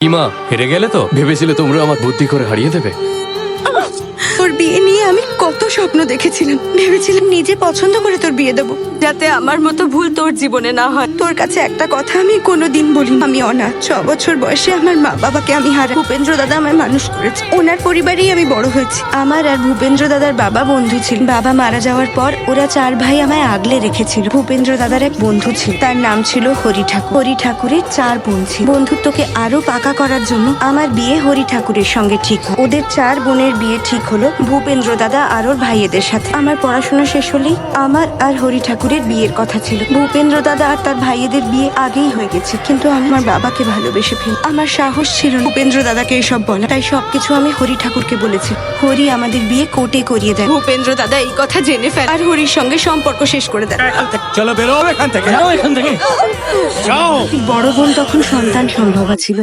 ইমা হেরে গেলে তো? ভেবেছিলে তোমরা আমার বুদ্ধি করে হারিয়ে দেবে? তোর বিয়ে নিয়ে আমি কত স্বপ্ন দেখেছিলাম। ভেবেছিলাম নিজে পছন্দ করে তোর বিয়ে দেবো। যাতে আমার মতো ভুল তোর জীবনে না হয়। তোর কাছে একটা কথা আমি কোনোদিন বলি আমি অনাথ। ছ বছর বয়সে আমার মা বাবাকে আমি হারা। ভূপেন্দ্র দাদা আমায় মানুষ করেছে। ওনার পরিবারেই আমি বড় হয়েছি। আমার আর ভূপেন্দ্র দাদার বাবা বন্ধু ছিল। বাবা মারা যাওয়ার পর ওরা চার ভাই আমায় আগলে রেখেছিল। ভূপেন্দ্র দাদার এক বন্ধু ছিল। তার নাম ছিল হরি ঠাকুর। হরি ঠাকুরের চার বোন ছিল। বন্ধুত্বকে আরও পাকা করার জন্য আমার বিয়ে হরি ঠাকুরের সঙ্গে ঠিক। ওদের চার বোনের বিয়ে ঠিক হলো। ভূপেন্দ্র দাদা আর ওর ভাইয়েদের সাথে। আমার পড়াশোনা শেষ হলেই আমার আর হরি ঠাকুরের বিয়ের কথা ছিল। ভূপেন্দ্র দাদা আর তার ভাইয়েদের বিয়ে আগেই হয়ে গেছে। কিন্তু আমার বাবাকে ভালোবেসে ফেল। আমার সাহস ছিল ভূপেন্দ্র দাদাকে এসব বলা। তাই সবকিছু আমি হরি ঠাকুরকে বলেছি। হরি আমাদের বিয়ে কোর্টে করিয়ে দেয়। ভূপেন্দ্র দাদা এই কথা জেনে ফেল। আর হরির সঙ্গে সম্পর্ক শেষ করে দেয়। চলো বেরো এখান থেকে। এখান থেকে। বড় বোন তখন সন্তান সম্ভবা ছিল।